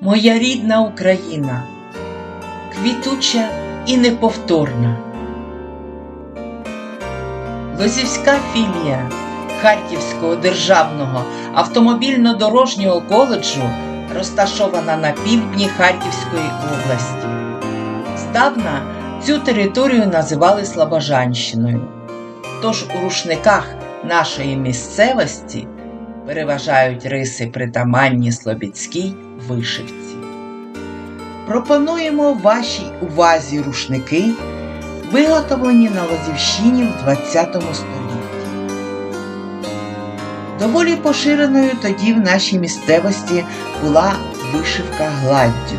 моя рідна Україна, квітуча і неповторна. Лозівська філія Харківського державного автомобільно-дорожнього коледжу розташована на півдні Харківської області. Здавна цю територію називали Слобожанщиною. Тож у рушниках нашої місцевості переважають риси притаманні слобідській вишивці. Пропонуємо вашій увазі рушники, виготовлені на Лозівщині в 20 столітті. Доволі поширеною тоді в нашій місцевості була вишивка гладдю.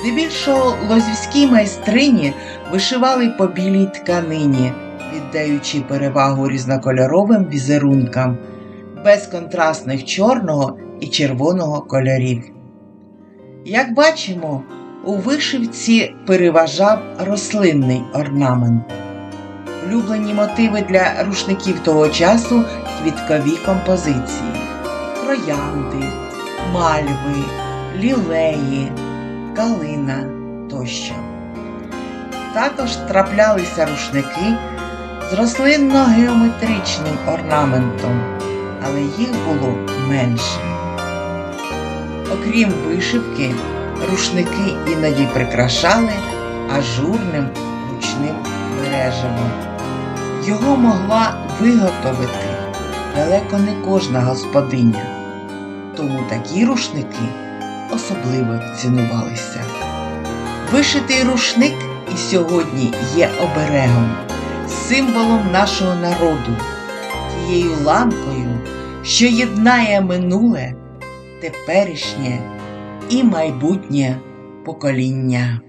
Здебільшого лозівські майстрині вишивали по білій тканині, віддаючи перевагу різнокольоровим візерункам, без контрастних чорного і червоного кольорів. Як бачимо, у вишивці переважав рослинний орнамент. Улюблені мотиви для рушників того часу квіткові композиції, троянди, мальви, лілеї, калина тощо. Також траплялися рушники з рослинно-геометричним орнаментом, але їх було менше. Окрім вишивки, рушники іноді прикрашали ажурним ручним мережевом. Його могла виготовити далеко не кожна господиня, тому такі рушники особливо цінувалися. Вишитий рушник і сьогодні є оберегом, символом нашого народу, тією ланкою, що єднає минуле, теперішнє і майбутнє покоління.